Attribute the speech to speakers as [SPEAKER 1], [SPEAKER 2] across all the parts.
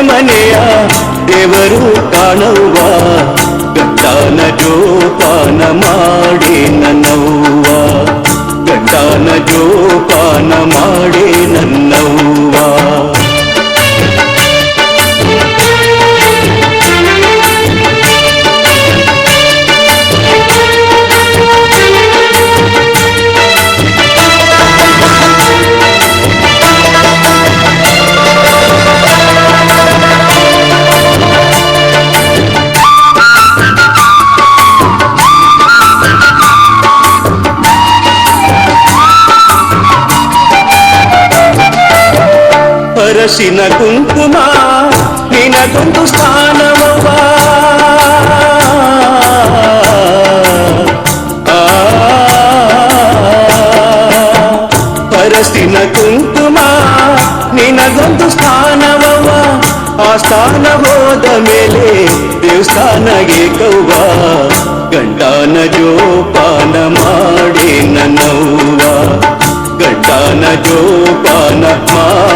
[SPEAKER 1] ಮನೆಯ ದೇವರು ಕಾಣುವ ಗಂಡಾನ ಜೋಪಾನ ಮಾಡಿ ನನ್ನವ್ವ. ಗಂಡಾನ ಜೋಪಾನ ಅರಸಿನ ಕುಂಕುಮ ನಿನಗೊಂದು ಸ್ಥಾನವವ ಅರಸಿನ ಕುಂಕುಮ ನಿನಗೊಂದು ಸ್ಥಾನವವ ಆ ಸ್ಥಾನ ಹೋದ ಮೇಲೆ ದೇವಸ್ಥಾನಗೆ ಕೌವಾ ಗಂಡಾನ ಜೋಪಾನ ಮಾಡಿ ನನ್ನವ್ವ ಗಂಡಾನ ಜೋಪಾನ ಮಾಡಿ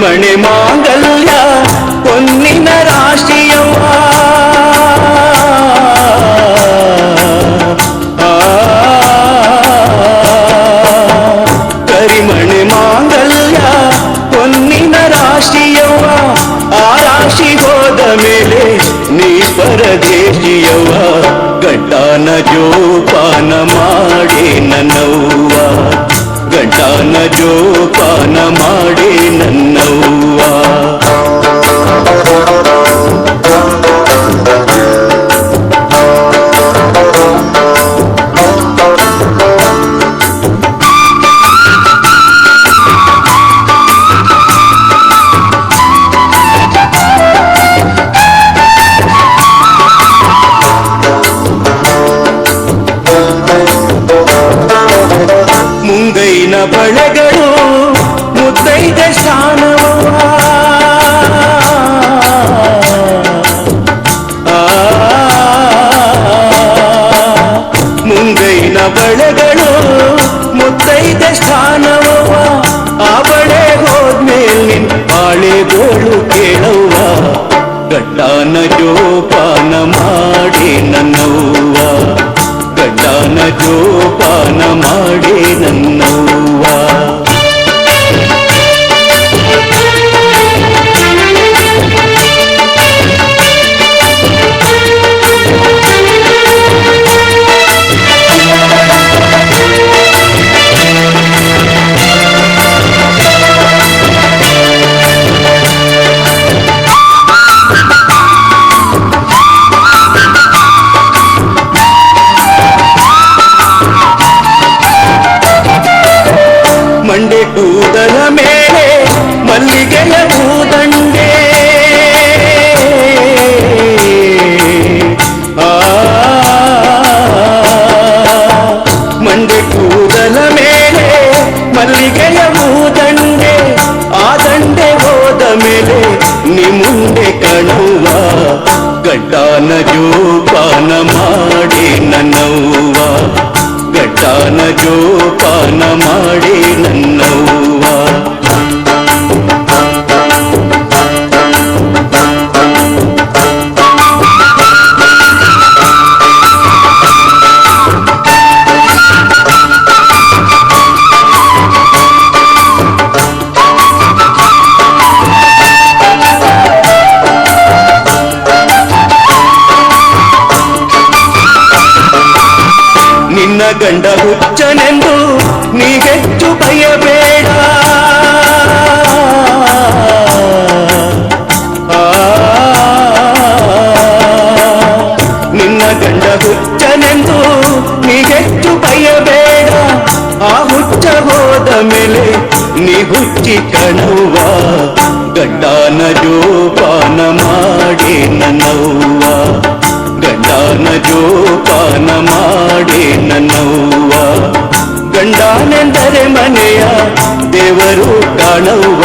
[SPEAKER 1] मणि मांगल्य ಕಾಶಿಯವ್ವ ಕರಿಮಣಿ ಮಾಂಗಲ್ಯ ಕೊನ್ನಿನ ರಾಶಿಯವ್ವ ಆ ರಾಶಿ ಹೋದ ಮೇಲೆ ನೀ ಪರದೇಶಿಯವ್ವ. ಗಂಟಾನ ಜೋಪಾನ ಮಾಡಿ ನನ್ನವ್ವ. ಗಂಟಾನ ಜೋಪಾನ ಮಾಡಿ ನನ್ನವ್ವ. ಬಳೆಗಳು ಮುತ್ತೈದೆ ಶಾನವ ಮುಂಗೈನ ಬಳೆಗಳು ಮುತ್ತೈದೆ ಸ್ಥಾನವ ಆ ಬಳೆ ಹೋದ್ಮೇಲೆ ನಿನ್ ಬಾಳೆಗೋಳು ಕೇಳುವ ಗಡ್ಡಾನ ಜೋಪಾನ ಮಾಡಿ ನನ್ನವ್ವ ಗಟ್ಟಾನ ಜೋಪಾನ ಮಾಡಿ ನನ್ನವ್ವ ಗಡ್ಡಾನ ಜೋಪಾನ ಮಾಡಿ ನನ್ನವ್ವ ಗಡ್ಡಾನ ಜೋಪಾನ ಮಾಡಿ ನನ್ನವ್ವ ನಿನ್ನ ಗಂಡ ಹುಚ್ಚನೆಂದು ನೀ ಹೆಚ್ಚು ಬಯಬೇಡ ನಿನ್ನ ಗಂಡ ಹುಚ್ಚನೆಂದು ನೀ ಹೆಚ್ಚು ಬಯಬೇಡ ಆ ಹುಚ್ಚ ಹೋದ ಮೇಲೆ ನೀ ಹುಚ್ಚಿ ಕಣುವ ಗಂಡನ ಜೋಪಾನ ಮಾಡಿ ನನ್ನವ್ವ ಗಂಡನ ಜೋಪಾನ ಮಾಡಿ ನನ್ನವ್ವ ಗಂಡಾನೆಂದರೆ ಮನೆಯ ದೇವರು ಕಾಣುವ.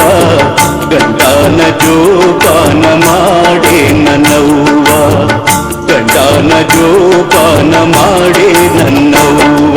[SPEAKER 1] ಗಂಡಾನ ಜೋಪಾನ ಮಾಡಿ ನನ್ನವ್ವ. ಗಂಡಾನ ಜೋಪಾನ ಮಾಡಿ ನನ್ನವ್ವ.